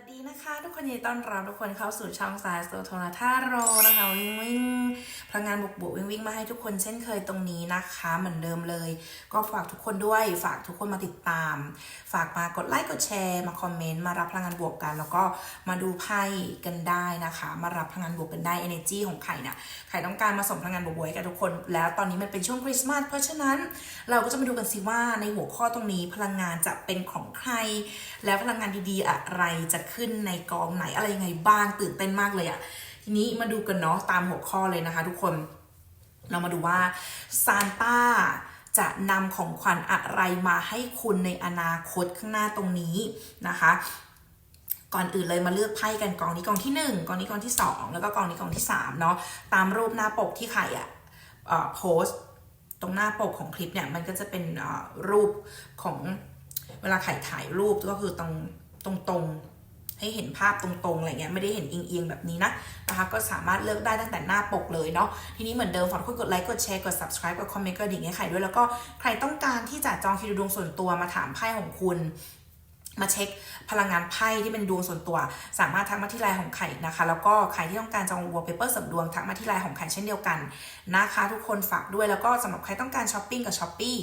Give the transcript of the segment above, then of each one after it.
วัสดีนะคะทุกคนยินดีต้อนรับทุกคนเข้าสู่ช่องสายโซโทนาท่าโรนะคะวิ่งวิ่งพลังงานบวกบวกวิ่งวิ่งมาให้ทุกคนเช่นเคยตรงนี้นะคะเหมือนเดิมเลย ก็ฝากทุกคนด้วยฝากทุกคนมาติดตาม ฝากมากดไลค์กดแชร์มาคอมเมนต์มารับพลังงานบวกกัน แล้วก็มาดูไพ่กันได้นะคะ มารับพลังงานบวกกันได้ energy ของไข่นี่ยไข่ต้องการมาส่งพลังงานบวกๆให้กับทุกคน แล้วตอนนี้มันเป็นช่วงคริสต์มาสเพราะฉะนั้นเราก็จะมาดูกันสิว่าในหัวข้อตรงนี้พลังงานจะเป็นของใคร แล้วพลังงานดีๆอะไรจะขึ้นในกองไหนอะไรยังไงบ้างตื่นเต้นมากเลยอะทีนี้มาดูกันเนาะตามหัวข้อเลยนะคะทุกคนเรามาดูว่าซานต้าจะนำของขวัญอะไรมาให้คุณในอนาคตข้างหน้าตรงนี้นะคะ ก่อนอื่นเลยมาเลือกไพ่กันกองนี้กองที่ 1กองนี้กองที่ 2 แล้วก็กองนี้กองที่3เนาะตามรูปหน้าปกที่ใครอะเอ่อโพสต์ตรงหน้าปกของคลิปเนี่ยมันก็จะเป็นรูปของเวลาไข่ถ่ายรูปก็คือตรงตรงตรง ให้เห็นภาพตรงๆอะไรเงี้ยไม่ได้เห็นเอียงๆแบบนี้นะนะคะก็สามารถเลือกได้ตั้งแต่หน้าปกเลยเนาะทีนี้เหมือนเดิมฝากกดไลค์กดแชร์กด subscribe กดคอมเมนต์กระดิ่งให้ไข่ด้วยแล้วก็ใครต้องการที่จะจองคิวดูดวงส่วนตัวมาถามไพ่ของคุณมาเช็คพลังงานไพ่ที่เป็นดวงส่วนตัว สามารถทักมาที่ไลน์ของไข่นะคะ แล้วก็ใครที่ต้องการจองวอลเปเปอร์สริมดวงทักมาที่ไลน์ของไข่เช่นเดียวกันนะคะ ทุกคนฝากด้วยแล้วก็สำหรับใครต้องการช้อปปิ้งกับช้อปปี้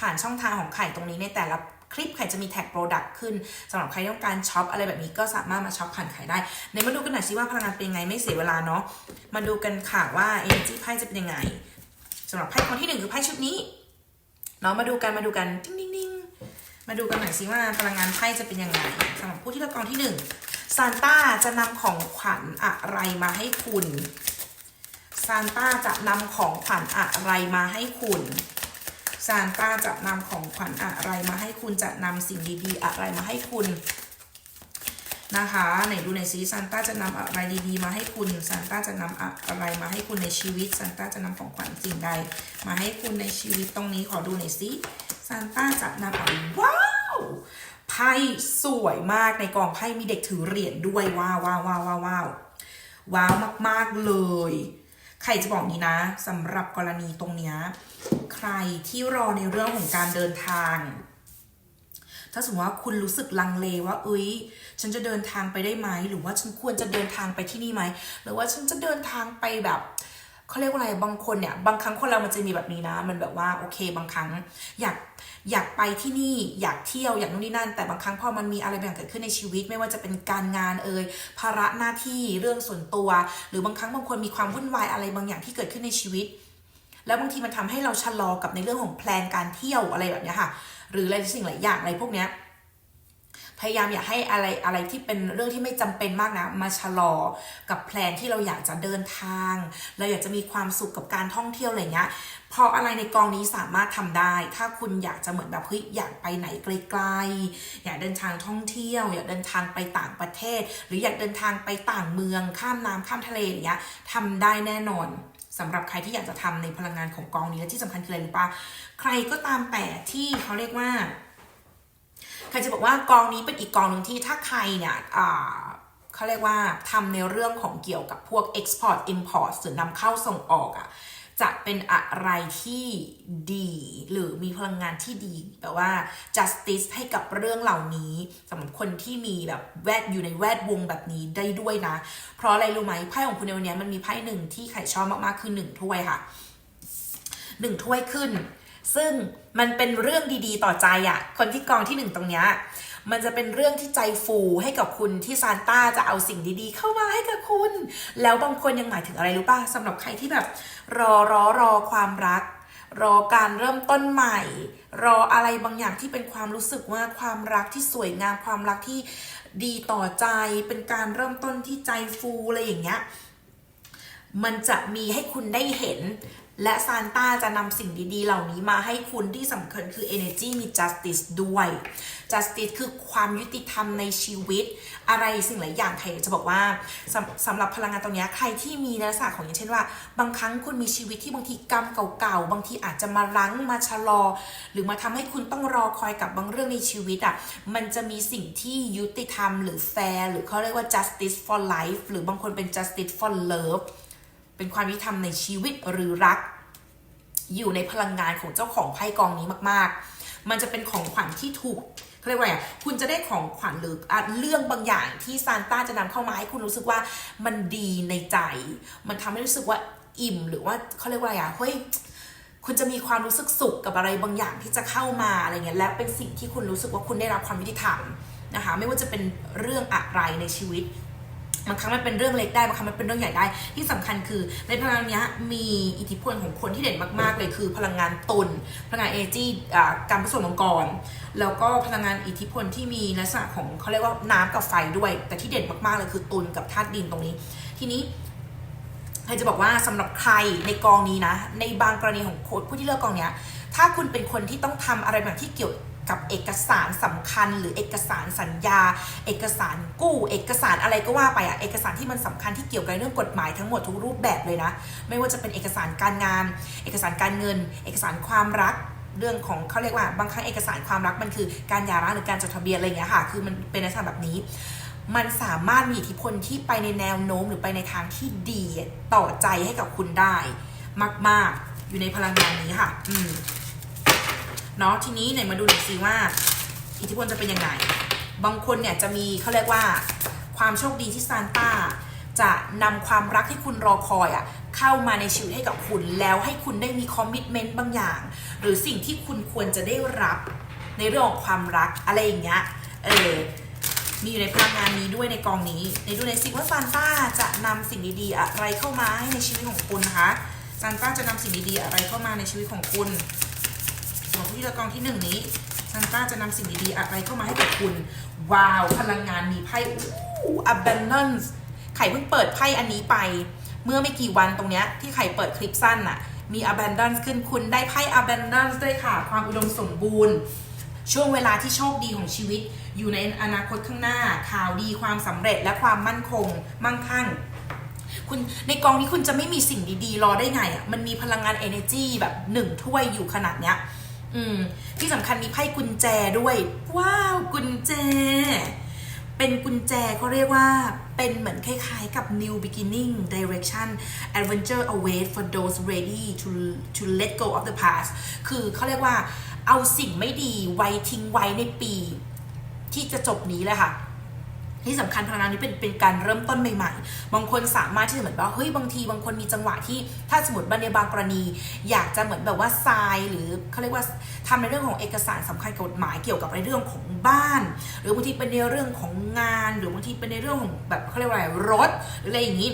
ผ่านช่องทางของไข่ตรงนี้ในแต่ละคลิปไข่จะมีแท็กโปรดักต์ขึ้นสำหรับใครต้องการช็อปอะไรแบบนี้ก็สามารถมาช็อปผ่านไข่ได้ ในมาดูกันหน่อยสิว่าพลังงานเป็นยังไงไม่เสียเวลาเนาะมาดูกันค่ะว่า energy ไพ่จะเป็นยังไงสำหรับไพ่คนที่หนึ่งคือไพ่ชุดนี้เนาะมาดูกันมาดูกันดิ้งดิ้งดิ้งมาดูกันหน่อยสิว่าพลังงานไพ่จะเป็นยังไงสำหรับผู้ที่เลือกกองที่หนึ่งซานต้าจะนำของขวัญอะไรมาให้คุณซานต้าจะนำของขวัญอะไรมาให้คุณ ซานต้าจะนำของขวัญอะไรมาให้คุณจะนำสิ่งดีๆ อะไรมาให้คุณนะคะไหนดูหนซิซานต้าจะนำอะไรดีๆ มาให้คุณซานต้าจะนำอะไรมาให้คุณในชีวิตซานต้าจะนำของขวัญสิ่งใด มาให้คุณในชีวิตตรงนี้ขอดูหน่อยซิซานต้าจะนำอะไรว้าวไพ่สวยมากในกองไพ่มีเด็กถือเหรียญด้วยว้าวว้าวว้าวว้าวว้าวว้าวมากๆเลย ใครจะบอกนี้นะสำหรับกรณีตรงเนี้ยใครที่รอในเรื่องของการเดินทาง ถ้าสมมติว่าคุณรู้สึกลังเลว่าเอ้ยฉันจะเดินทางไปได้ไหม หรือว่าฉันควรจะเดินทางไปที่นี่ไหม หรือว่าฉันจะเดินทางไปแบบ เขาเรียกว่าอะไรบางคนเนี่ยบางครั้งคนเรามันจะมีแบบนี้นะ มันแบบว่าโอเค บางครั้ง อยากอยากไปที่นี่อยากเที่ยวอยากนู่นนี่นั่น แต่บางครั้งพอมันมีอะไรบางอย่างเกิดขึ้นในชีวิต ไม่ว่าจะเป็นการงานเอ่ยภาระหน้าที่เรื่องส่วนตัว หรือบางครั้งบางคนมีความวุ่นวายอะไรบางอย่างที่เกิดขึ้นในชีวิต แล้วบางทีมันทำให้เราชะลอกับในเรื่องของแพลนการเที่ยวอะไรแบบนี้ค่ะ หรืออะไรสิ่งหลายอย่างอะไรพวกเนี้ย พยายามอย่าให้อะไรอะไรที่เป็นเรื่องที่ไม่จำเป็นมากนะมาชะลอกับแพลนที่เราอยากจะเดินทาง เราอยากจะมีความสุขกับการท่องเที่ยวอะไรเงี้ยพออะไรในกองนี้สามารถทำได้ ถ้าคุณอยากจะเหมือนแบบเฮ้ยอยากไปไหนไกลๆ อยากเดินทางท่องเที่ยว อยากเดินทางไปต่างประเทศ หรืออยากเดินทางไปต่างเมือง ข้ามน้ำข้ามทะเลอย่างเงี้ยทำได้แน่นอนสำหรับใครที่อยากจะทำในพลังงานของกองนี้และที่สำคัญคืออะไรรู้ปะใครก็ตามแต่ที่เขาเรียกว่า ใครจะบอกว่ากองนี้เป็นอีกกองหนึ่งที่ถ้าใครเนี่ยเขาเรียกว่าทำในเรื่องของเกี่ยวกับพวก export import หรือนำเข้าส่งออกอะ่ะจะเป็นอะไรที่ดีหรือมีพลังงานที่ดีแบบว่า justice ให้กับเรื่องเหล่านี้สำหรับคนที่มีแบบแวดอยู่ในแวดวงแบบนี้ได้ด้วยนะ เพราะอะไรรู้ไหมไพ่ของคุณในวันนี้มันมีไพ่หนึ่งที่ไข่ชอบมากๆคือหนึ่งถ้วยค่ะหนึ่งถ้วยขึ้น ซึ่งมันเป็นเรื่องดีๆ ต่อใจอะ่ะคนที่กองที่หนึ่งตรงเนี้ยมันจะเป็นเรื่องที่ใจฟูให้กับคุณที่ซานต้าจะเอาสิ่งดีๆ เข้ามาให้กับคุณ แล้วบางคนยังหมายถึงอะไรรู้ป่ะสำหรับใครที่แบบ รอรอรอความรัก รอการเริ่มต้นใหม่ รออะไรบางอย่างที่เป็นความรู้สึกว่าความรักที่สวยงามความรักที่ดีต่อใจ เป็นการเริ่มต้นที่ใจฟูอะไรอย่างเงี้ยมันจะมีให้คุณได้เห็น และซานต้าจะนำสิ่งดีๆ เหล่านี้มาให้คุณที่สำคัญคือ energy มี justice ด้วย justice คือความยุติธรรมในชีวิต อะไรสิ่งหลายอย่างใครจะบอกว่าสำสำหรับพลังงานตรงนี้ใครที่มีลักษณะของอย่างเช่นว่า บางครั้งคุณมีชีวิตที่บางทีกรรมเก่าๆ บางทีอาจจะมารั้งมาชะลอ หรือมาทำให้คุณต้องรอคอยกับบางเรื่องในชีวิตอะมันจะมีสิ่งที่ยุติธรรม หรือ fair หรือเขาเรียกว่า justice for life หรือบางคนเป็น justice for love เป็นความยุติธรรมในชีวิตหรือรัก อยู่ในพลังงานของเจ้าของไพ่กองนี้มาก ๆ มันจะเป็นของขวัญที่ถูกเขาเรียกว่าไงคุณจะได้ของขวัญหรืออเรื่องบางอย่างที่ซานต้าจะนำเข้ามาให้คุณรู้สึกว่ามันดีในใจ มันทำให้รู้สึกว่าอิ่มหรือว่าเขาเรียกว่าอะไรเฮ้ยคุณจะมีความรู้สึกสุขกับอะไรบางอย่างที่จะเข้ามาอะไรเงี้ยและเป็นสิ่งที่คุณรู้สึกว่าคุณได้รับความยุติธรรมนะคะ ไม่ว่าจะเป็นเรื่องอะไรในชีวิต บางครั้งมันเป็นเรื่องเล็กได้บางครั้งมันเป็นเรื่องใหญ่ได้ ที่สำคัญคือในพลังนี้มีอิทธิพลของคนที่เด่นมาก ๆ เลยคือพลังงานตุลพลังงานเอจีการผสมมังกร แล้วก็พลังงานอิทธิพลที่มีลักษณะของเขาเรียกว่าน้ำกับไฟด้วย แต่ที่เด่นมาก ๆ เลยคือตุลกับธาตุดินตรงนี้ ทีนี้ใครจะบอกว่าสำหรับใครในกองนี้นะ ในบางกรณีของโค้ดผู้ที่เลือกกองเนี้ยถ้าคุณเป็นคนที่ต้องทำอะไรแบบที่เกี่ยว กับเอกสารสำคัญ หรือเอกสารสัญญา เอกสารกู้ เอกสารอะไรก็ว่าไปอะเอกสารที่มันสำคัญที่เกี่ยวกับเรื่องกฎหมายทั้งหมดทุกรูปแบบเลยนะ ไม่ว่าจะเป็นเอกสารการงาน เอกสารการเงิน เอกสารความรักเรื่องของเขาเรียกว่าบางครั้งเอกสารความรักมันคือการหย่าร้างหรือการจดทะเบียนอะไรอย่างเงี้ยค่ะ คือมันเป็นลักษณะแบบนี้ มันสามารถมีอิทธิพลที่ไปในแนวโน้มหรือไปในทางที่ดีต่อใจให้กับคุณได้ มาก ๆ อยู่ในพลังงานนี้ค่ะ อืม เนาะทีนี้ไหนมาดูหน่อยสิว่า อิทธิพลจะเป็นยังไง บางคนเนี่ยจะมีเขาเรียกว่า ความโชคดีที่ซานต้าจะนำความรักที่คุณรอคอยอะเข้ามาในชีวิตให้กับคุณแล้วให้คุณได้มีคอมมิชเมนต์บางอย่าง หรือสิ่งที่คุณควรจะได้รับในเรื่องของความรักอะไรอย่างเงี้ยเออมีอยู่ในพลังงานนี้ด้วยในกองนี้ ในดูในสิ่งว่าซานต้าจะนำสิ่งดีๆอะไรเข้ามาให้ในชีวิตของคุณนะคะซานต้าจะนำสิ่งดีๆอะไรเข้ามาในชีวิตของคุณ ที่เลือกกองที่หนึ่งนี้ซานต้าจะนำสิ่งดีๆอะไรเข้ามาให้กับคุณ ว้าว พลังงานมีไพ่อู้ abundance ไข่เพิ่งเปิดไพ่อันนี้ไป เมื่อไม่กี่วันตรงเนี้ยที่ไข่เปิดคลิปสั้นน่ะมี abundance ขึ้นคุณได้ไพ่ abundance ด้วยค่ะ ความอุดมสมบูรณ์ ช่วงเวลาที่โชคดีของชีวิต อยู่ในอนาคตข้างหน้า ข่าวดีความสำเร็จและความมั่นคง มั่งคั่งคุณในกองนี้คุณจะไม่มีสิ่งดีๆ รอได้ไงอะ มันมีพลังงาน energy แบบหนึ่งถ้วยอยู่ขนาดเนี้ย อืมที่สำคัญมีไพ่กุญแจด้วย ว้าว กุญแจ เป็นกุญแจเขาเรียกว่าเป็นเหมือนคล้ายๆกับ new beginning direction adventure await for those ready to to let go of the past คือเขาเรียกว่าเอาสิ่งไม่ดีไว้ทิ้งไว้ในปี ที่จะจบนี้เลยค่ะ ที่สำคัญพลังงานนี้เป็นเป็นการเริ่มต้นใหม่ๆ บางคนสามารถที่จะเหมือนว่าเฮ้ยบางทีบางคนมีจังหวะที่ถ้าสมมติบางในบางกรณี อยากจะเหมือนแบบว่าทรายหรือเขาเรียกว่าทำในเรื่องของเอกสารสำคัญกับกฎหมายเกี่ยวกับในเรื่องของบ้าน หรือบางทีเป็นในเรื่องของงาน หรือบางทีเป็นในเรื่องของแบบเขาเรียกว่าอะไรรถหรืออะไรอย่างนี้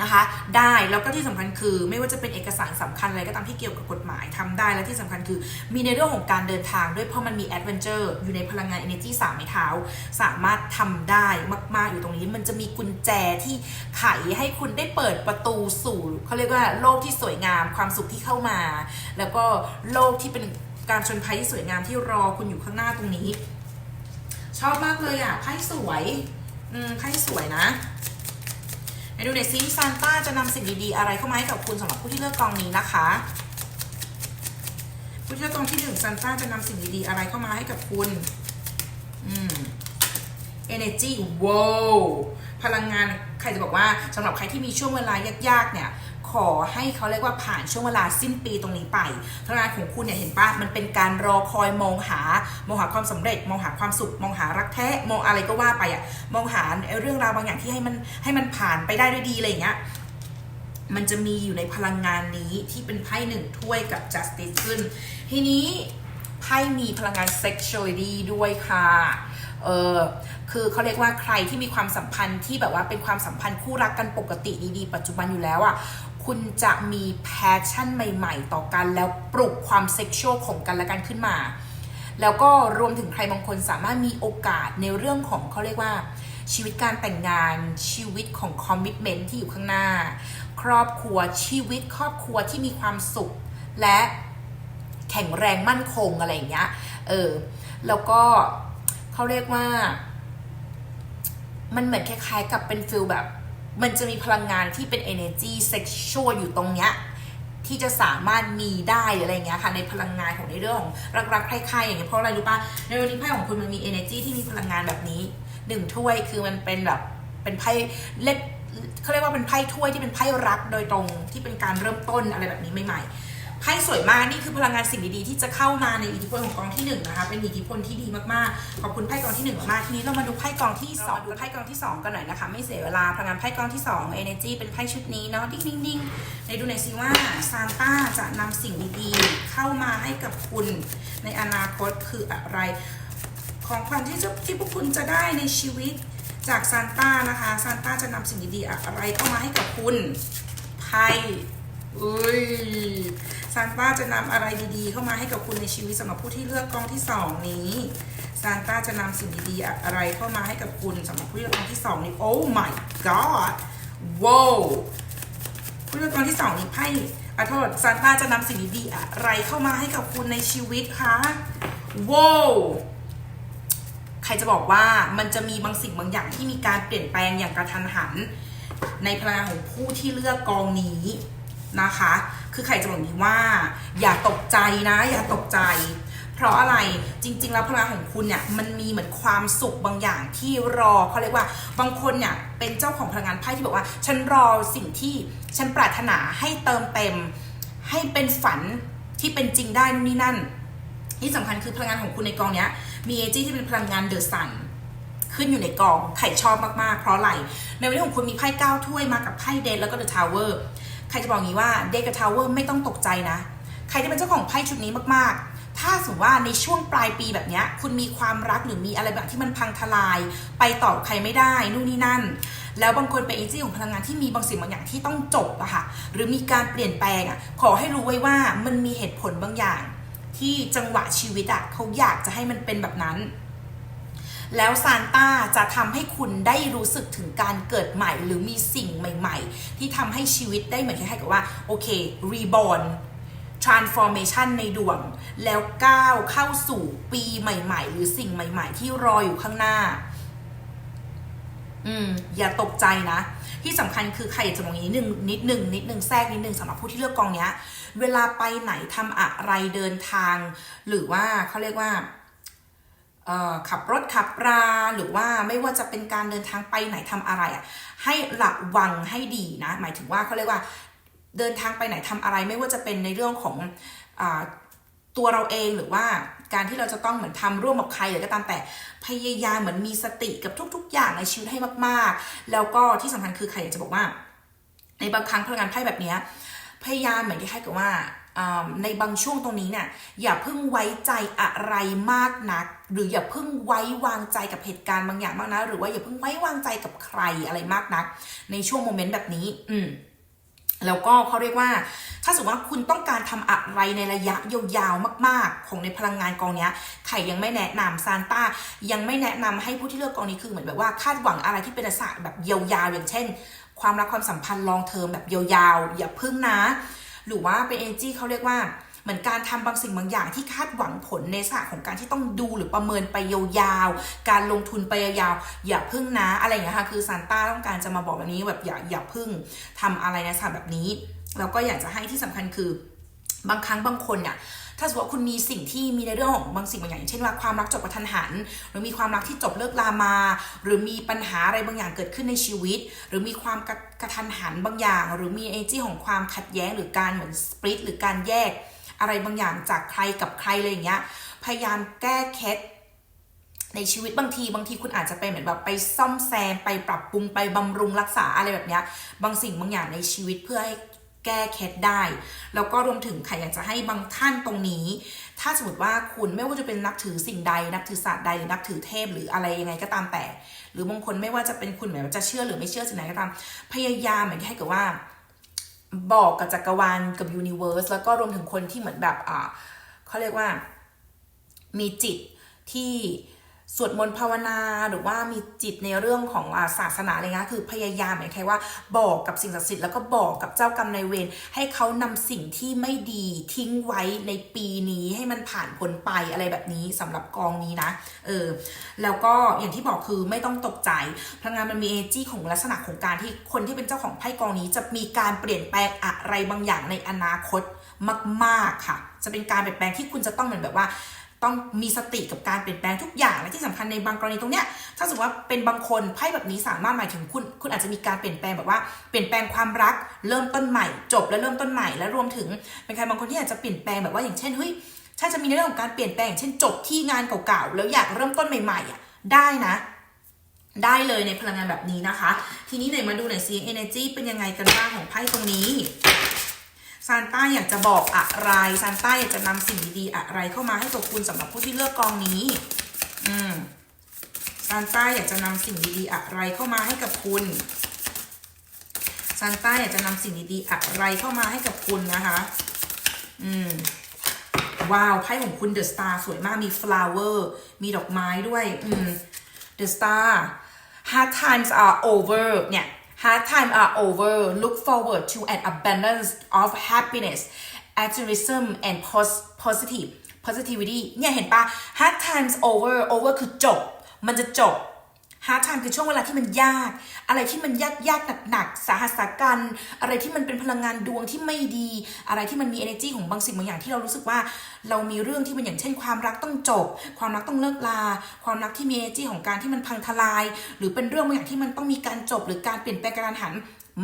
นะคะได้แล้วก็ที่สำคัญคือไม่ว่าจะเป็นเอกสารสำคัญอะไรก็ตามที่เกี่ยวกับกฎหมายทำได้และที่สำคัญคือมีในเรื่องของการเดินทางด้วยเพราะมันมีแอดเวนเจอร์อยู่ในพลังงาน Energy 3ไม้เท้า สามารถทำได้มากๆอยู่ตรงนี้ มันจะมีกุญแจที่ไขให้คุณได้เปิดประตูสู่เขาเรียกว่าโลกที่สวยงามความสุขที่เข้ามา แล้วก็โลกที่เป็นการชนภัยที่สวยงามที่รอคุณอยู่ข้างหน้าตรงนี้ ชอบมากเลยอะไพ่สวยอืมไพ่สวยนะ ไปดูในอยซิซานต้าจะนำสิ่งดีๆ อะไรเข้ามาให้กับคุณสำหรับผู้ที่เลือกกองนี้นะคะผู้ที่เลือกกองที่หนึ่งซานต้าจะนำสิ่งดีๆ อะไรเข้ามาให้กับคุณ อืม energy wow พลังงานใครจะบอกว่าสำหรับใครที่มีช่วงเวลายากๆเนี่ย ขอให้เขาเรียกว่าผ่านช่วงเวลาสิ้นปีตรงนี้ไปพลังานของคุณเนี่ยเห็นปะมันเป็นการรอคอยมองหามองหาความสำเร็จ มองหาความสุข มองหารักแท้มองอะไรก็ว่าไปอะมองหาเรื่องราวบางอย่างที่ให้มันให้มันผ่านไปได้ด้วยดีอะไรอย่างเงี้ยมันจะมีอยู่ในพลังงานนี้ที่เป็นไพ่หนึ่งถ้วยกับ justice ขึ้น ทีนี้ไพ่มีพลังงาน sexuality ด้วยค่ะ เออคือเขาเรียกว่าใครที่มีความสัมพันธ์ที่แบบว่าเป็นความสัมพันธ์คู่รักกันปกติดีๆ ปัจจุบันอยู่แล้วอะ คุณจะมีแพชชั่นใหม่ ๆ ต่อกัน แล้วปลุกความเซ็กชวลของกันและกันขึ้นมา แล้วก็รวมถึงใครบางคนสามารถมีโอกาสในเรื่องของเขาเรียกว่า ชีวิตการแต่งงานชีวิตของคอมมิชเมนที่อยู่ข้างหน้า ครอบครัวชีวิตครอบครัวที่มีความสุข และแข็งแรงมั่นคงอะไรอย่างเงี้ยเออแล้วก็เขาเรียกว่า มันเหมือนคล้ายๆกับเป็นฟิลแบบ มันจะมีพลังงานที่เป็น energy sexual อยู่ตรงเนี้ยที่จะสามารถมีได้หรืออะไรเงี้ยค่ะในพลังงานของในเรื่องของรักๆใคร่ๆอย่างเงี้ยเพราะอะไรรู้ป่ะในวันนี้ไพ่ของคุณมันมี energy ที่มีพลังงานแบบนี้หนึ่งถ้วยคือมันเป็นแบบเป็นไพ่เล็กเขาเรียกว่าเป็นไพ่ถ้วยที่เป็นไพ่รักโดยตรงที่เป็นการเริ่มต้นอะไรแบบนี้ใหม่ๆ ไพ่พ่สวยมากนี่คือพลังงานสิ่งดีๆที่จะเข้ามาในอิทธิพลของกองที่หนึ่งนะคะเป็นอิทธิพลที่ดีมากๆขอบคุณไพ่กองที่หนึ่งมากๆทีนี้เรามาดูไพ่กองที่สองดูไพ่กองที่สองกันหน่อยนะคะไม่เสียเวลาพลังงานไพ่กองที่สอง energy เป็นไพ่ชุดนี้เนาะดิ้งดิ้งดิ้งในดูหน่อยสิว่าซานต้าจะนำสิ่งดีๆ เข้ามาให้กับคุณในอนาคตคืออะไร ของขวัญที่จะที่พวกคุณจะได้ในชีวิตจากซานต้านะคะซานต้าจะนำสิ่งดีๆอะไรเข้ามาให้กับคุณไพ่อุ้ย ซานต้าจะนำอะไรดีๆ เข้ามาให้กับคุณในชีวิตสำหรับผู้ที่เลือกกองที่สองนี้ซานต้าจะนำสิ่งดีๆอะไรเข้ามาให้กับคุณสำหรับผู้เลือกกองที่สองนี้ oh my god wow ผู้เลือกกองที่สองนี้ไพ่อะโทษซานต้าจะนำสิ่งดีๆอะไรเข้ามาให้กับคุณในชีวิตคะ wow ใครจะบอกว่ามันจะมีบางสิ่งบางอย่างที่มีการเปลี่ยนแปลงอย่างกระทันหัน ในพลังงานของผู้ที่เลือกกองนี้ นะคะ คือใครจะบอกนี้ว่า อย่าตกใจนะ อย่าตกใจ เพราะอะไรจริง ๆ แล้วพลังของคุณเนี่ยมันมีเหมือนความสุขบางอย่างที่รอเขาเรียกว่าบางคนเนี่ยเป็นเจ้าของพลังงานไพ่ที่บอกว่า ฉันรอสิ่งที่ฉันปรารถนาให้เติมเต็ม ให้เป็นฝันที่เป็นจริงได้นู่นนี่นั่นที่สำคัญคือพลังงานของคุณในกองเนี้ยมีเอจี้ที่เป็นพลังงานเดอะซันขึ้นอยู่ในกองไข่ชอบมาก ๆ เพราะอะไร ในวันนี้ของคุณมีไพ่เก้าถ้วยมากับไพ่เดนแล้วก็เดอะทาวเวอร์ ใครจะบอกงี้ว่าเดกทาวเวอร์ไม่ต้องตกใจนะ ใครที่เป็นเจ้าของไพ่ชุดนี้มากๆ ถ้าสมมติว่าในช่วงปลายปีแบบเนี้ยคุณมีความรักหรือมีอะไรแบบที่มันพังทลาย ไปต่อใครไม่ได้นู่นนี่นั่น แล้วบางคนเป็นเอเจนต์ของพลังงานที่มีบางสิ่งบางอย่างที่ต้องจบอะค่ะหรือมีการเปลี่ยนแปลงอะขอให้รู้ไว้ว่ามันมีเหตุผลบางอย่าง ที่จังหวะชีวิตอะเขาอยากจะให้มันเป็นแบบนั้น แล้วซานต้าจะทำให้คุณได้รู้สึกถึงการเกิดใหม่ หรือมีสิ่งใหม่ ๆ ที่ทำให้ชีวิตได้เหมือนคล้ายๆกับว่า โอเค reborn transformation ในดวง แล้วก้าวเข้าสู่ปีใหม่ ๆ หรือสิ่งใหม่ ๆ ที่รออยู่ข้างหน้า อืม อย่าตกใจนะ ที่สำคัญคือใครอยากจะบองนี้หนึ่งนิดหนึ่งนิดหนึ่งแทรกนิดหนึ่งสำหรับผู้ที่เลือกกองเนี้ย เวลาไปไหนทำอะไรเดินทาง หรือว่าเขาเรียกว่า ขับรถขับราหรือว่าไม่ว่าจะเป็นการเดินทางไปไหนทำอะไรอะให้ระวังให้ดีนะ หมายถึงว่าเขาเรียกว่าเดินทางไปไหนทำอะไร ไม่ว่าจะเป็นในเรื่องของอตัวเราเองหรือว่าการที่เราจะต้องเหมือนทำร่วมกับใครหรือก็ตามแต่พยายามเหมือนมีสติกับทุก ๆ อย่างในชีวิตให้มาก ๆ แล้วก็ที่สำคัญคือใครอยากจะบอกว่า ในบางครั้งพลังงานไพ่แบบนี้พยายามเหมือนคล้ายๆกับว่า ในบางช่วงตรงนี้เนี่ยอย่าเพิ่งไว้ใจอะไรมากนัก หรืออย่าเพิ่งไว้วางใจกับเหตุการณ์บางอย่างมากนะหรือว่าอย่าเพิ่งไว้วางใจกับใครอะไรมากนัก ในช่วงโมเมนต์แบบนี้ อืมแล้วก็เขาเรียกว่า ถ้าสมมติว่าคุณต้องการทำอะไรในระยะยาวๆมาก ๆ ของในพลังงานกองนี้ไข่ยังไม่แนะนำซานต้ายังไม่แนะนำให้ผู้ที่เลือกกองนี้คือเหมือนแบบว่าคาดหวังอะไรที่เป็นลักษณะแบบยาวๆอย่างเช่น ความรักความสัมพันธ์ลองเทอมแบบยาวๆอย่าพึ่งนะ หรือว่าเป็นเอเจเขาเรียกว่าเหมือนการทำบางสิ่งบางอย่างที่คาดหวังผลในสระของการที่ต้องดูหรือประเมินไปยาวๆ การลงทุนไปยาวๆ อย่าพึ่งนะอะไรอย่างเงี้ยค่ะ คือซานต้าต้องการจะมาบอกแบบนี้แบบอย่าอย่าพึ่งทำอะไรในสระแบบนี้ แล้วก็อยากจะให้ที่สำคัญคือบางครั้งบางคนเนี่ย ถ้าสมมติว่าคุณมีสิ่งที่มีในเรื่องของบางสิ่งบางอย่างอย่างเช่นว่าความรักจบกระทันหัน หรือมีความรักที่จบเลิกลามา หรือมีปัญหาอะไรบางอย่างเกิดขึ้นในชีวิต หรือมีความกระกระทันหันบางอย่าง หรือมีเอจี้ของความขัดแย้งหรือการเหมือนสปริตหรือการแยกอะไรบางอย่างจากใครกับใครอะไรอย่างเงี้ยพยายามแก้เคล็ดในชีวิตบางทีบางทีคุณอาจจะไปเหมือนแบบไปซ่อมแซมไปปรับปรุงไปบำรุงรักษาอะไรแบบเนี้ยบางสิ่งบางอย่างในชีวิตเพื่อให้ แก้เคล็ดได้ แล้วก็รวมถึงใครอยากจะให้บางท่านตรงนี้ ถ้าสมมติว่าคุณไม่ว่าจะเป็นนับถือสิ่งใด นับถือศาสตร์ใดหรือนับถือเทพหรืออะไรยังไงก็ตามแต่ หรือบางคนไม่ว่าจะเป็นคุณหมายว่าจะเชื่อหรือไม่เชื่อสิ่งไหนก็ตาม พยายามเหมือนให้กับว่า บอกกับจักรวาลกับยูนิเวอร์สแล้วก็รวมถึงคนที่เหมือนแบบอ่าเขาเรียกว่ามีจิตที่ สวดมนต์ภาวนาหรือว่ามีจิตในเรื่องของอาศาสนาอะไรเงี้ยคือพยายามหมายความว่าบอกกับสิ่งศักดิ์สิทธิ์แล้วก็บอกกับเจ้ากรรมนายเวรให้เขานำสิ่งที่ไม่ดีทิ้งไว้ในปีนี้ให้มันผ่านพ้นไปอะไรแบบนี้สำหรับกองนี้นะเออแล้วก็อย่างที่บอกคือไม่ต้องตกใจพลังงานมันมีเอจี้ของลักษณะของการที่คนที่เป็นเจ้าของไพ่กองนี้จะมีการเปลี่ยนแปลงอะไรบางอย่างในอนาคตมาก ๆค่ะ จะเป็นการเปลี่ยนแปลงที่คุณจะต้องเหมือนแบบว่า ต้องมีสติกับการเปลี่ยนแปลงทุกอย่างและที่สำคัญในบางกรณีตรงเนี้ยถ้าสมมติว่าเป็นบางคนไพ่แบบนี้สามารถหมายถึงคุณ คุณอาจจะมีการเปลี่ยนแปลงแบบว่าเปลี่ยนแปลงความรัก เริ่มต้นใหม่ จบและเริ่มต้นใหม่และรวมถึงเป็นใครบางคนที่อาจจะเปลี่ยนแปลงแบบว่าอย่างเช่นเฮ้ยถ้าจะมีในเรื่องของการเปลี่ยนแปลงอย่างเช่นจบที่งานเก่าๆแล้วอยากเริ่มต้นใหม่ๆอะได้นะ ได้เลยในพลังงานแบบนี้นะคะ ทีนี้ไหนมาดูหน่อยซิ energy เป็นยังไงกันบ้างของไพ่ตรงนี้ ซานต้าอยากจะบอกอะไร ซานต้าอยากจะนำสิ่งดีๆอะไรเข้ามาให้กับคุณสำหรับผู้ที่เลือกกองนี้ อืม ซานต้าอยากจะนำสิ่งดีๆอะไรเข้ามาให้กับคุณ ซานต้าอยากจะนำสิ่งดีๆอะไรเข้ามาให้กับคุณนะคะ อืม ว้าว ไพ่ของคุณเดอะสตาร์สวยมาก มี flower มีดอกไม้ด้วย อืม The Star Hard times are over เนี่ย Hard times are over Look forward to an abundance of happiness optimism and pos- positive positivity เนี่ยเห็นปะ Hard times over over คือจบ มันจะจบ hard time คือช่วงเวลาที่มันยาก อะไรที่มันยากยากหนักหนักสาหัสสากัน อะไรที่มันเป็นพลังงานดวงที่ไม่ดี อะไรที่มันมี energy ของบางสิ่งบางอย่างที่เรารู้สึกว่า เรามีเรื่องที่มันอย่างเช่น ความรักต้องจบ ความรักต้องเลิกลา ความรักที่มี energy ของการที่มันพังทลาย หรือเป็นเรื่องบางอย่างที่มันต้องมีการจบ หรือการเปลี่ยนแปลงการหัน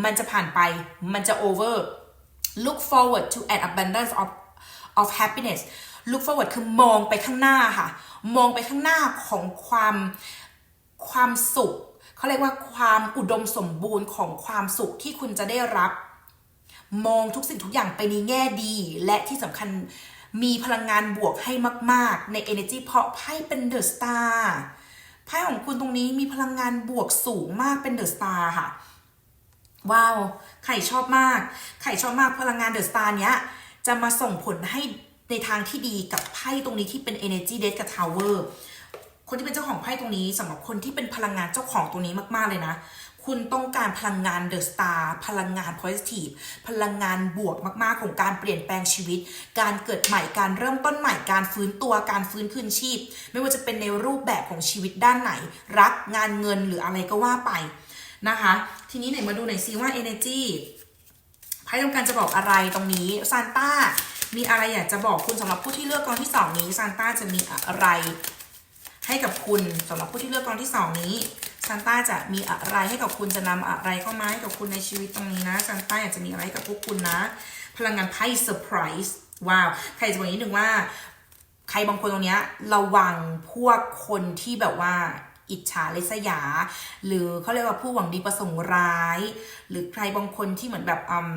มันจะผ่านไป มันจะ over look forward to an abundance of of happiness look forward คือมองไปข้างหน้าค่ะ มองไปข้างหน้าของความ ความสุขเขาเรียกว่าความอุดมสมบูรณ์ของความสุขที่คุณจะได้รับ มองทุกสิ่งทุกอย่างไปในแง่ดี และที่สำคัญมีพลังงานบวกให้มาก ๆ ใน energy เพราะไพ่เป็นเดอะสตาร์ไพ่ของคุณตรงนี้มีพลังงานบวกสูงมากเป็นเดอะสตาร์ค่ะ ว้าว ไข่ชอบมาก ไข่ชอบมากพลังงานเดอะสตาร์เนี้ย จะมาส่งผลให้ในทางที่ดีกับไพ่ตรงนี้ที่เป็น energy d e a t กับ tower คนที่เป็นเจ้าของไพ่ตรงนี้สำหรับคนที่เป็นพลังงานเจ้าของตรงนี้มากๆเลยนะ คุณต้องการพลังงานเดอะสตาร์พลังงาน positive พลังงานบวกมากๆ ของการเปลี่ยนแปลงชีวิต การเกิดใหม่การเริ่มต้นใหม่การฟื้นตัวการฟื้นคืนชีพ ไม่ว่าจะเป็นในรูปแบบของชีวิตด้านไหน รักงานเงินหรืออะไรก็ว่าไปนะคะ ทีนี้ไหนมาดูหน่อยซิว่า energy ไพ่ต้องการจะบอกอะไรตรงนี้ซานต้ามีอะไรอยากจะบอกคุณสำหรับผู้ที่เลือกกองที่สองนี้ซานต้าจะมีอะไร ให้กับคุณสำหรับผู้ที่เลือกกองที่สองนี้ซานต้าจะมีอะไรให้กับคุณจะนำอะไรเข้ามาให้กับคุณในชีวิตตรงนี้นะซานต้าอยากจะมีอะไรกับพวกคุณนะ พลังงานไพ่เซอร์ไพรส์ว้าวใครจะบอกนิดนึงว่า ใครบางคนตรงเนี้ยระวังพวกคนที่แบบว่าอิจฉาริษยา หรือเขาเรียกว่าผู้หวังดีประสงค์ร้าย หรือใครบางคนที่เหมือนแบบอืม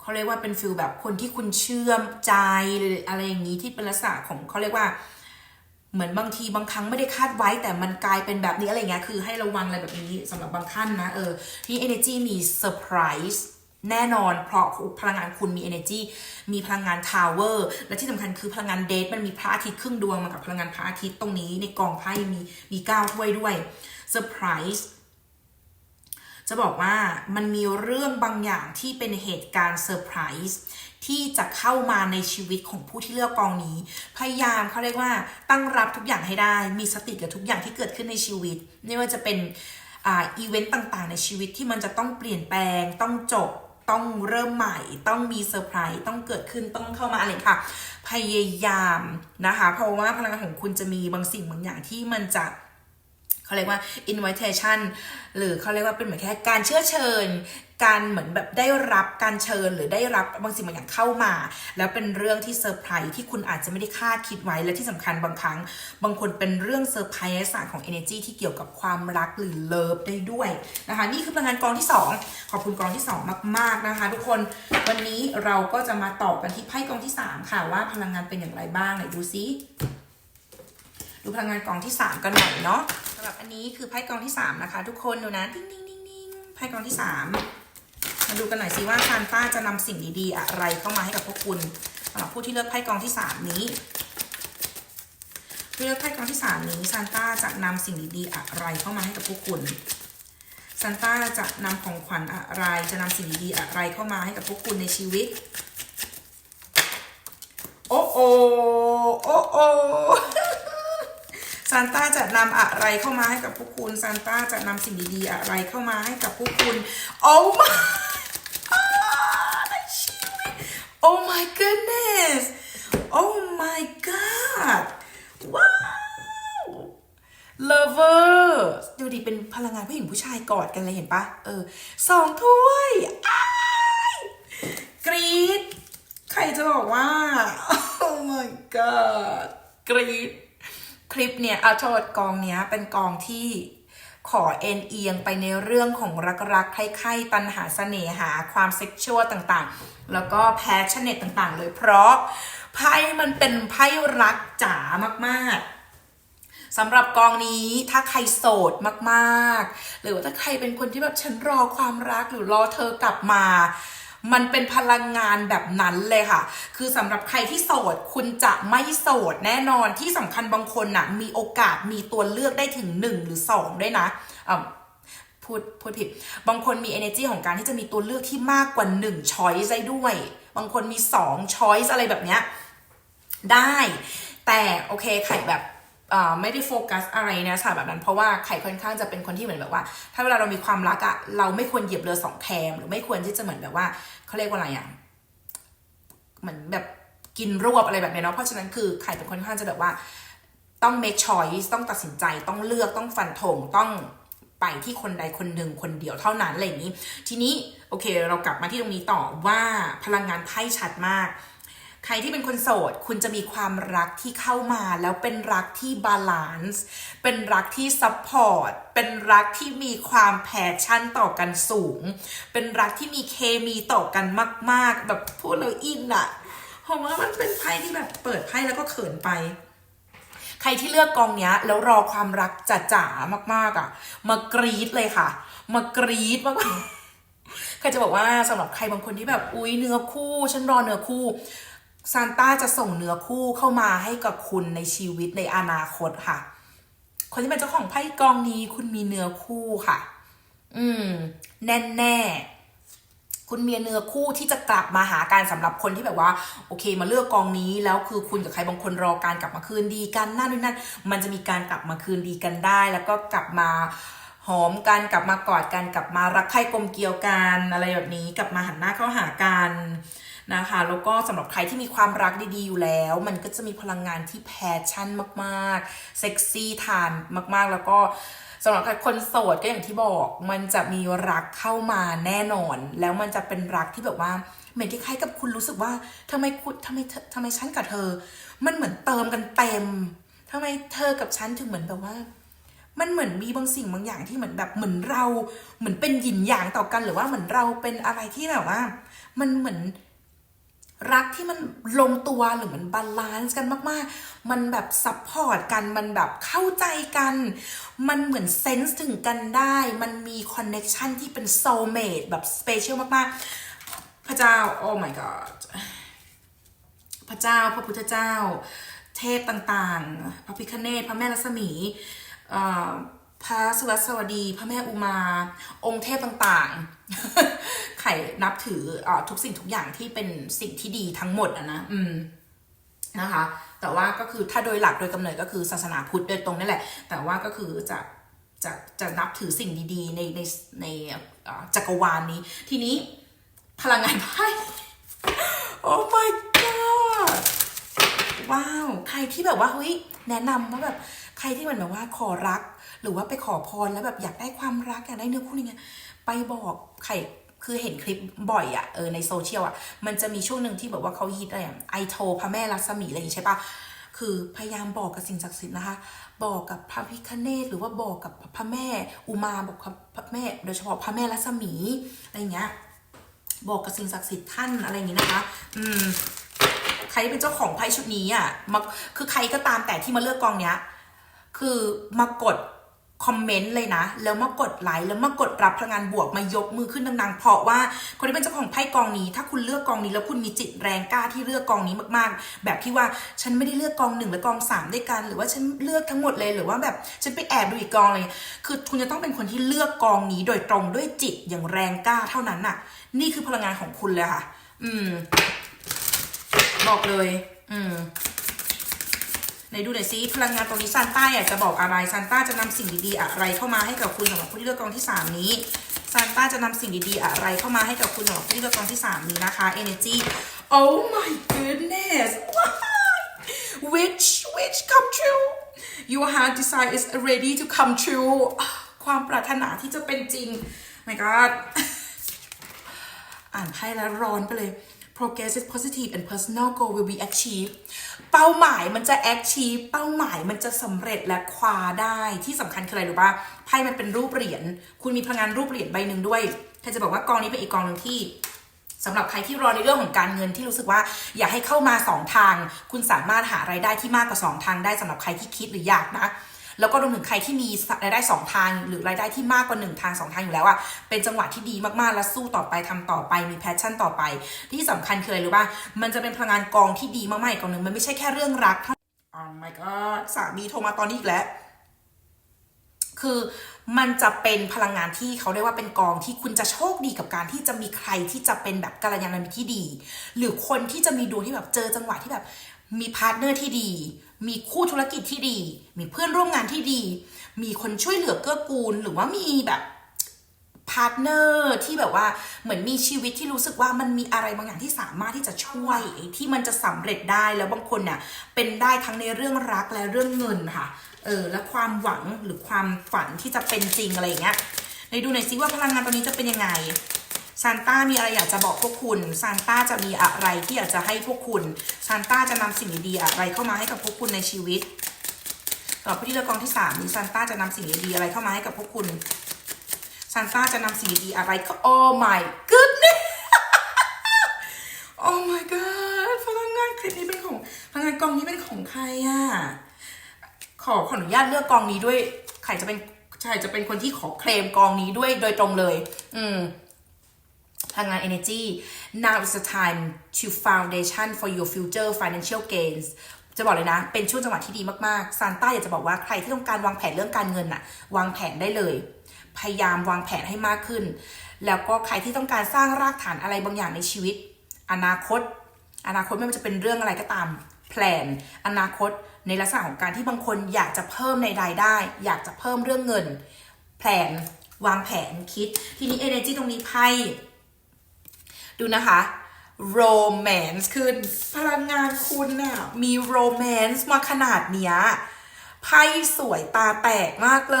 เขาเรียกว่าเป็นฟิลแบบคนที่คุณเชื่อมใจหรืออะไรอย่างนี้ที่เป็นลักษณะของเขาเรียกว่า เหมือนบางทีบางครั้งไม่ได้คาดไว้ แต่มันกลายเป็นแบบนี้อะไรเงี้ยคือให้ระวังอะไรแบบนี้สำหรับบางท่านนะเออที่ energy มีเซอร์ไพรส์แน่นอน เพราะพลังงานคุณมี energy มีพลังงาน tower และที่สำคัญคือพลังงานเดทมันมีพระอาทิตย์ครึ่งดวงมากับพลังงานพระอาทิตย์ตรงนี้ในกองไพ่มีมีเก้าถ้วยด้วยเซอร์ไพรส์ จะบอกว่ามันมีเรื่องบางอย่างที่เป็นเหตุการณ์เซอร์ไพรส์ที่จะเข้ามาในชีวิตของผู้ที่เลือกกองนี้ พยายามเขาเรียกว่าตั้งรับทุกอย่างให้ได้ มีสติกับทุกอย่างที่เกิดขึ้นในชีวิต ไม่ว่าจะเป็นอ่าอีเวนต์ต่างๆ ในชีวิตที่มันจะต้องเปลี่ยนแปลง ต้องจบ ต้องเริ่มใหม่ ต้องมีเซอร์ไพรส์ ต้องเกิดขึ้น ต้องเข้ามาอะไรค่ะ พยายามนะคะ เพราะว่าพลังงานของคุณจะมีบางสิ่งบางอย่างที่มันจะ เขาเรียกว่า invitation หรือเขาเรียกว่าเป็นเหมือนแค่การเชื้อเชิญ การเหมือนแบบได้รับการเชิญหรือได้รับบางสิ่งบางอย่างเข้ามา แล้วเป็นเรื่องที่เซอร์ไพรส์ที่คุณอาจจะไม่ได้คาดคิดไว้และที่สำคัญบางครั้ง บางคนเป็นเรื่องเซอร์ไพรส์ลักษณะของ energy ที่เกี่ยวกับความรักหรือเลิฟได้ด้วยนะคะนี่คือพลังงานกองที่ 2 ขอบคุณกองที่ 2 มาก ๆนะคะ ทุกคนวันนี้เราก็จะมาต่อกันที่ไพ่กองที่ 3 ค่ะว่าพลังงานเป็นอย่างไรบ้างไหนดูซิดูพลังงานกองที่ 3 กันหน่อยเนาะำหรับอันนี้คือไพ่กองที่3นะคะ ทุกคนดูนะดิ้งดิ้งดิ้งดิ้งไพ่กองที่3มาดูกันหน่อยสิว่าซานต้าจะนำสิ่งดีๆ อะไรเข้ามาให้กับพวกคุณสำหรับผู้ที่เลือกไพ่กองที่3นี้เลือกไพ่กองที่3นี้ซานต้าจะนำสิ่งดีๆอะไรเข้ามาให้กับพวกคุณซานต้าจะนำของขวัญอะไรจะนำสิ่งดีๆอะไรเข้ามาให้กับพวกคุณในชีวิต โอ้โอโอ้โอ ซานต้าจะนำอะไรเข้ามาให้กับพวกคุณซานต้าจะนำสิ่งดีๆอะไรเข้ามาให้กับพวกคุณโอ้มาโอ้ my goodness oh my god ว้าว lover ดูดิเป็นพลังงานผู้หญิงผู้ชายกอดกันเลยเห็นปะเออสองถ้วยกรีดใครจะบอกว่า oh my god กรีด คลิปเนี่ยอาโทษกองเนี้ยเป็นกองที่ขอเอ็นเอียงไปในเรื่องของรักๆใคร่ๆตันหาเสน่หาความเซ็กชวลต่างๆ แล้วก็แพชชั่นเนตต่างๆ เลยเพราะไพ่มันเป็นไพ่รักจ๋ามากๆสำหรับกองนี้ถ้าใครโสดมากๆ หรือว่าถ้าใครเป็นคนที่แบบฉันรอความรักหรือรอเธอกลับมา มันเป็นพลังงานแบบนั้นเลยค่ะ คือสำหรับใครที่โสด คุณจะไม่โสดแน่นอนที่สำคัญบางคนน่ะ มีโอกาสมีตัวเลือกได้ถึง 1 หรือ 2 ด้วยนะพูดพูดผิด บางคนมี energy ของการที่จะมีตัวเลือกที่มากกว่า1 choice ได้ด้วย บางคนมี 2 choice อะไรแบบเนี้ยได้ แต่โอเคไข่แบบ ไม่ได้โฟกัสอะไรนะสายแบบนั้น เพราะว่าไข่ค่อนข้างจะเป็นคนที่เหมือนแบบว่า ถ้าเวลาเรามีความรักอะเราไม่ควรเหยียบเรือสองแคม หรือไม่ควรที่จะเหมือนแบบว่าเขาเรียกว่าอะไรอะเหมือนแบบกินรวบอะไรแบบเนี้เนาะเพราะฉะนั้นคือไข่เป็นคนค่อนข้างจะแบบว่าต้อง make choice ต้องตัดสินใจต้องเลือกต้องฟันธงต้องไปที่คนใดคนหนึ่งคนเดียวเท่านั้นอะไรอย่างนี้ ทีนี้โอเค เรากลับมาที่ตรงนี้ต่อว่าพลังงานไพ่ชัดมาก ใครที่เป็นคนโสด คุณจะมีความรักที่เข้ามาแล้วเป็นรักที่บาลานซ์เป็นรักที่ซัพพอร์ตเป็นรักที่มีความแพชชั่นต่อกันสูง เป็นรักที่มีเคมีต่อกันมาก ๆ แบบพูดแล้วอินอะเพราะว่ามันเป็นไพ่ที่แบบเปิดไพ่แล้วก็เขินไปใครที่เลือกกองเนี้ยแล้วรอความรักจ๋าๆมาก ๆอะ มากรีดเลยค่ะ มากรีดมากๆใครจะบอกว่าสำหรับใครบางคนที่แบบ อุ๊ยเนื้อคู่ ฉันรอเนื้อคู่ ซานต้าจะส่งเนื้อคู่เข้ามาให้กับคุณในชีวิตในอนาคตค่ะ คนที่เป็นเจ้าของไพ่กองนี้ คุณมีเนื้อคู่ค่ะ อืม แน่แน่คุณมีเนื้อคู่ที่จะกลับมาหากันสำหรับคนที่แบบว่า โอเค มาเลือกกองนี้แล้วคือคุณกับใครบางคนรอการกลับมาคืนดีกันนั่นนี่นั่นมันจะมีการกลับมาคืนดีกันได้ แล้วก็กลับมาหอมกันกลับมากอดกันกลับมารักใคร่กลมเกลียวกันอะไรแบบนี้ กลับมาหันหน้าเข้าหากัน นะคะแล้วก็สำหรับใครที่มีความรักดีๆอยู่แล้ว มันก็จะมีพลังงานที่แพชชั่นมากๆเซ็กซี่ทานมากๆ แล้วก็สำหรับคนโสดก็อย่างที่บอกมันจะมีรักเข้ามาแน่นอน แล้วมันจะเป็นรักที่แบบว่าเหมือนคล้ายๆกับคุณรู้สึกว่าทำไมคุณทำไมทำไมฉันกับเธอ มันเหมือนเติมกันเต็มทำไมเธอกับฉันถึงเหมือนแบบว่า มันเหมือนมีบางสิ่งบางอย่างที่เหมือนแบบเหมือนเรา เหมือนเป็นหยินหยางต่อกันหรือว่าเหมือนเราเป็นอะไรที่แบบว่า มันเหมือน รักที่มันลงตัวหรือมันบาลานซ์กันมากๆ มันแบบซัพพอร์ตกันมันแบบเข้าใจกัน มันเหมือนเซนส์ถึงกันได้ มันมีคอนเน็ชันที่เป็นโซลเมดแบบสเปเชียลมากๆ พระเจ้า โอ้ my god พระเจ้าพระพุทธเจ้า เทพต่างๆ พระพิคเนตพระแม่รัศมีเอ่อ พระสุรสวดี พระแม่อุมา องค์เทพต่างๆ ไข่นับถืออทุกสิ่งทุกอย่างที่เป็นสิ่งที่ดีทั้งหมดอะนะ อืม นะคะ แต่ว่าก็คือถ้าโดยหลักโดยกำเนิดก็คือศาสนาพุทธโดยตรงนี่แหละ แต่ว่าก็คือจะจะจะนับถือสิ่งดีๆ ในในในจักรวาลนี้ ทีนี้พลังงานไพ่โอ้ my god ว้าว ใครที่แบบว่าเฮ้ยแนะนำว่าแบบใครที่มือนแบบว่าขอรัก หรือว่าไปขอพรแล้วแบบอยากได้ความรักอยากได้เนื้อคู่ยังไงไปบอกใครคือเห็นคลิปบ่อยอะเออในโซเชียลอะมันจะมีช่วงหนึ่งที่แบบว่าเขาฮิตอะไรอะไอโทพระแม่รัศมีอะไรอย่างงี้ใช่ปะคือพยายามบอกกับสิ่งศักดิ์สิทธิ์นะคะ บอกกับพระพิคเนตหรือว่าบอกกับพระแม่อุมาบอกกับพระแม่ โดยเฉพาะพระแม่รัศมีอะไรเงี้ย บอกกับสิ่งศักดิ์สิทธิ์ท่านอะไรอย่างงี้นะคะ อืมใครเป็นเจ้าของไพ่ชุดนี้อะมาคือใครก็ตามแต่ที่มาเลือกกองเนี้ย คือมากด คอมเมนต์เลยนะ แล้วมากดไลค์แล้วมากดรับพลังงานบวกมายกมือขึ้นดังๆ เพราะว่าคนที่เป็นเจ้าของไพ่กองนี้ ถ้าคุณเลือกกองนี้แล้วคุณมีจิตแรงกล้าที่เลือกกองนี้มากๆ แบบที่ว่าฉันไม่ได้เลือกกองหนึ่งและกองสามด้วยกัน หรือว่าฉันเลือกทั้งหมดเลยหรือว่าแบบฉันไปแอบดูอีกกองอะไรเลยคือคุณจะต้องเป็นคนที่เลือกกองนี้โดยตรงด้วยจิตอย่างแรงกล้าเท่านั้นน่ะ นี่คือพลังงานของคุณเลยค่ะ อืม บอกเลย อืม ไหนดูหน่อยซิพลังงานตรงนี้ซานต้าอยากจะบอกอะไรซานต้าจะนำสิ่งดีๆอะไรเข้ามาให้กับคุณสำหรับผู้ที่เลือกกองที่ 3 นี้ซานต้าจะนำสิ่งดีๆอะไรเข้ามาให้กับคุณสำหรับผู้ที่เลือกกองที่ 3 นี้นะคะ energy oh my goodness wish wish come true your heart desire is ready to come true ความปรารถนาที่จะเป็นจริง my god อ่านไพ่แล้วร้อนไปเลย progress is positive and personal goal will be achieved เป้าหมายมันจะแอคชีพเป้าหมายมันจะสำเร็จและคว้าได้ที่สำคัญคืออะไรรู้ป่ะไพ่มันเป็นรูปเหรียญคุณมีพลังงานรูปเหรียญใบหนึ่งด้วยถ้าจะบอกว่ากองนี้เป็นอีกกองหนึ่งที่สำหรับใครที่รอในเรื่องของการเงินที่รู้สึกว่าอยากให้เข้ามาสองทาง คุณสามารถหารายได้ที่มากกว่าสองทางได้สำหรับใครที่คิดหรืออยากนะ แล้วก็รวมถึงใครที่มีรายได้สองทาง หรือรายได้ที่มากกว่าหนึ่งทางสองทางอยู่แล้วอะเป็นจังหวะที่ดีมากๆ และสู้ต่อไปทำต่อไปมีแพชชั่นต่อไป ที่สำคัญคืออะไรรู้ป่ะมันจะเป็นพลังงานกองที่ดีมากๆอีกกองหนึ่งมันไม่ใช่แค่เรื่องรักเท่า oh my god สามีโทรมาตอนนี้อีกแล้วคือมันจะเป็นพลังงานที่เขาเรียกว่าเป็นกองที่คุณจะโชคดีกับการที่จะมีใครที่จะเป็นแบบกัลยาณมิตรที่ดี หรือคนที่จะมีดวงที่แบบเจอจังหวะที่แบบมีพาร์ทเนอร์ที่ดี มีคู่ธุรกิจที่ดี มีเพื่อนร่วมงานที่ดี มีคนช่วยเหลือเกื้อกูล หรือว่ามีแบบพาร์ทเนอร์ที่แบบว่าเหมือนมีชีวิตที่รู้สึกว่ามันมีอะไรบางอย่างที่สามารถที่จะช่วยที่มันจะสำเร็จได้แล้วบางคนเนี่ยเป็นได้ทั้งในเรื่องรักและเรื่องเงินค่ะเออและความหวังหรือความฝันที่จะเป็นจริงอะไรอย่างเงี้ยในดูหน่อยซิว่าพลังงานตอนนี้จะเป็นยังไง ซานต้ามีอะไรอยากจะบอกพวกคุณซานต้าจะมีอะไรที่อยากจะให้พวกคุณซานต้าจะนำสิ่งดีๆอะไรเข้ามาให้กับพวกคุณในชีวิตต่อไปที่เรือกองที่สามนี้ซานต้าจะนำสิ่งดีๆอะไรเข้ามาให้กับพวกคุณซานต้าจะนำสิ่งดีๆอะไรก็ Oh my goodness Oh my god พลังงานคลิปนี้เป็นของพลังงานกองนี้เป็นของใครอะขอขออนุญาตเลือกกองนี้ด้วยใครจะเป็นใครจะเป็นคนที่ขอเคลมกองนี้ด้วยโดยตรงเลย อืม พลังงาน energy now is the time to foundation for your future financial gains จะบอกเลยนะ เป็นช่วงจังหวะที่ดีมากๆซานต้าอยากจะบอกว่าใครที่ต้องการวางแผนเรื่องการเงินน่ะ วางแผนได้เลย พยายามวางแผนให้มากขึ้น แล้วก็ใครที่ต้องการสร้างรากฐานอะไรบางอย่างในชีวิต อนาคต อนาคตไม่ว่าจะเป็นเรื่องอะไรก็ตามแผนอนาคตในลักษณะของการที่บางคนอยากจะเพิ่มในรายได้ อยากจะเพิ่มเรื่องเงิน แผนวางแผนคิด ทีนี้ energy ตรงนี้ไพ่ ดูนะคะ romance คือพลังงานคุณน่ะมี romance มาขนาดเนี้ยไพ่สวยตาแตกมากเล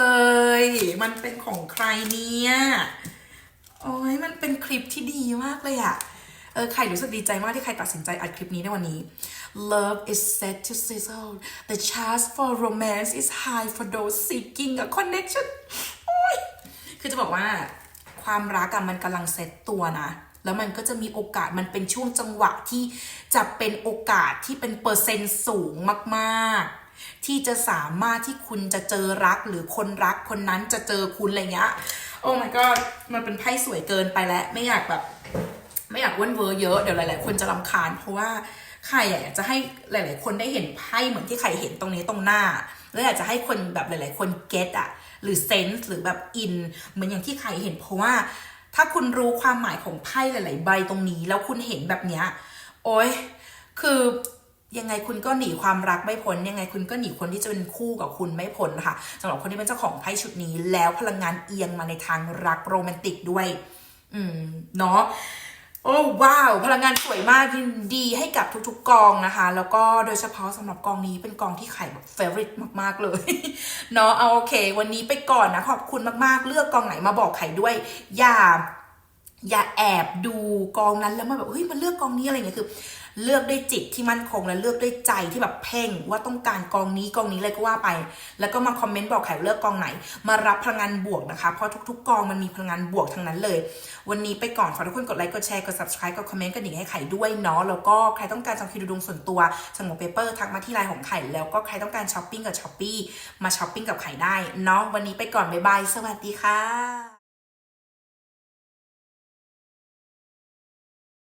ย มันเป็นของใครเนี่ย โอ้ยมันเป็นคลิปที่ดีมากเลยอะเออใครรู้สึกดีใจมากที่ใครตัดสินใจอัดคลิปนี้ในวันนี้ Love is set to sizzle the chance for romance is high for those seeking a connection โอ๊ยคือจะบอกว่าความรักอะมันกำลังเซตตัวนะ แล้วมันก็จะมีโอกาสมันเป็นช่วงจังหวะที่จะเป็นโอกาสที่เป็นเปอร์เซ็นต์สูงมากๆ ที่จะสามารถที่คุณจะเจอรักหรือคนรักคนนั้นจะเจอคุณอะไรเงี้ยโอ้ my god มันเป็นไพ่สวยเกินไปแล้วไม่อยากแบบ ไม่อยากเว้นเวอร์เยอะเดี๋ยวหลาย ๆ คนจะรำคาญ เพราะว่าใครอยากจะให้หลาย ๆ คนได้เห็นไพ่เหมือนที่ใครเห็นตรงนี้ตรงหน้า แล้วอยากจะให้คนแบบหลาย ๆ คนเก็ตอะหรือเซนส์หรือแบบอินเหมือนอย่างที่ใครเห็นเพราะว่า ถ้าคุณรู้ความหมายของไพ่หลาย ๆ ใบตรงนี้ แล้วคุณเห็นแบบเนี้ยโอ้ยคือยังไงคุณก็หนีความรักไม่พ้น ยังไงคุณก็หนีคนที่จะเป็นคู่กับคุณไม่พ้นค่ะสำหรับคนที่เป็นเจ้าของไพ่ชุดนี้ แล้วพลังงานเอียงมาในทางรักโรแมนติกด้วย อืมเนาะ โอ้ว้าว พลังงานสวยมากยินดีให้กับทุกๆกองนะคะ แล้วก็โดยเฉพาะสำหรับกองนี้เป็นกองที่ไข่แบบเฟรนด์มากๆเลยเนาะเอาโอเค วันนี้ไปก่อนนะ ขอบคุณมากๆ เลือกกองไหนมาบอกไข่ด้วย อย่าอย่าแอบดูกองนั้นแล้วมาแบบเฮ้ยมันเลือกกองนี้อะไรเงี้ยคือ เลือกด้วยจิตที่มั่นคง และเลือกด้วยใจที่แบบเพ่ง ว่าต้องการกองนี้กองนี้เลยก็ว่าไป แล้วก็มาคอมเมนต์บอกไข่เลือกกองไหน มารับพลังงานบวกนะคะ เพราะทุก ๆ กองมันมีพลังงานบวกทั้งนั้นเลย วันนี้ไปก่อนฝากทุกคนกดไลค์กดแชร์กด subscribe กดคอมเมนต์กระดิ่งให้ไข่ด้วยเนาะแล้วก็ใครต้องการจองคิวดูดวงส่วนตัวสมองเปเปอร์ทักมาที่ไลน์ของไข่แล้วก็ใครต้องการช้อปปิ้งกับช้อปปี้มาช้อปปิ้งกับไข่ได้เนาะวันนี้ไปก่อนบ๊ายบายสวัสดีค่ะ